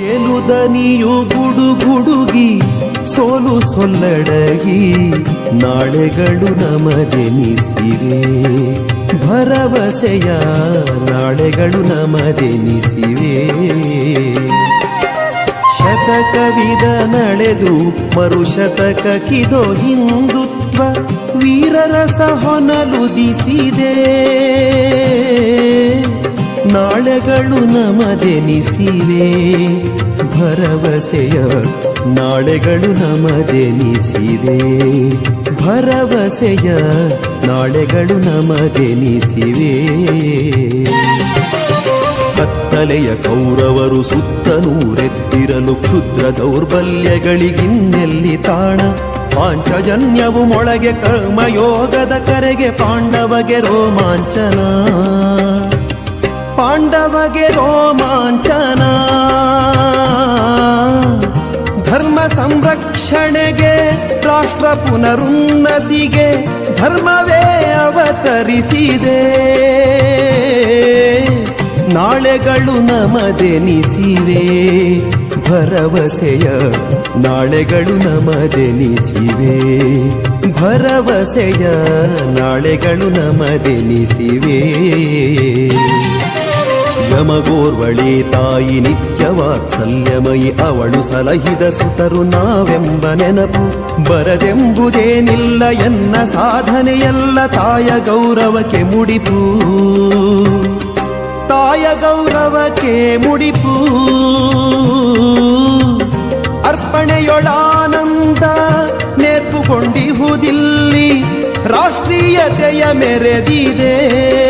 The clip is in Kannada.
ಗೆಲುದನಿಯು ಗುಡುಗುಡುಗಿ ಸೋಲು ಸೊಲ್ಲಡಗಿ ನಾಳೆಗಳು ನಮದೆನಿಸಿವೆ ಭರವಸೆಯ ನಾಳೆಗಳು ನಮದೆನಿಸಿವೆ ಶತಕವಿದ ನಡೆದು ಮರುಶತಕಕ್ಕಿದೋ ಹಿಂದುತ್ವ, ವೀರರಸ ಹೊನಲುದಿಸಿದೆ. ನಾಳೆಗಳು ನಮದೆನಿಸಿವೆ. ಭರವಸೆಯ ನಾಳೆಗಳು ನಮದೆನಿಸಿವೆ. ಭರವಸೆಯ ನಾಳೆಗಳು ನಮದೆನಿಸಿವೆ. ಕತ್ತಲೆಯ ಕೌರವರು ಸುತ್ತನೂರೆದ್ದಿರಲು ಕ್ಷುದ್ರ ದೌರ್ಬಲ್ಯಗಳಿಗಿನ್ನೆಲ್ಲಿ ತಾಣ. ಪಾಂಚಜನ್ಯವು ಮೊಳಗೆ ಕರ್ಮಯೋಗದ ಕರೆಗೆ ಪಾಂಡವಗೆ ರೋಮಾಂಚನ. ಪಾಂಡವಗೆ ರೋಮಾಂಚನ. ಧರ್ಮ ಸಂರಕ್ಷಣೆಗೆ, ರಾಷ್ಟ್ರ ಪುನರುನ್ನತಿಗೆ ಧರ್ಮವೇ ಅವತರಿಸಿದೆ. ನಾಳೆಗಳು ನಮದೆನಿಸಿವೆ, ಭರವಸೆಯ ನಾಳೆಗಳು ನಮದೆನಿಸಿವೆ, ಭರವಸೆಯ ನಾಳೆಗಳು ನಮದೆನಿಸಿವೆ. ಯಮಗೋರ್ವಳಿ ತಾಯಿ ನಿತ್ಯ ವಾತ್ಸಲ್ಯಮಯಿ ಅವಳು ಸಲಹಿದ ಸುತರು ನಾವೆಂಬ ನೆನಪು. ಬರದೆಂಬುದೇನಿಲ್ಲ ಎನ್ನ ಸಾಧನೆಯಲ್ಲ ತಾಯ ಗೌರವಕ್ಕೆ ಮುಡಿಪು. ತಾಯ ಗೌರವಕ್ಕೆ ಮುಡಿಪು. ಅರ್ಪಣೆಯೊಳಾನಂದ ನೇರ್ಪುಕೊಂಡಿಹುದಿಲ್ಲಿ ರಾಷ್ಟ್ರೀಯತೆಯ ಮೆರೆದಿದೆ.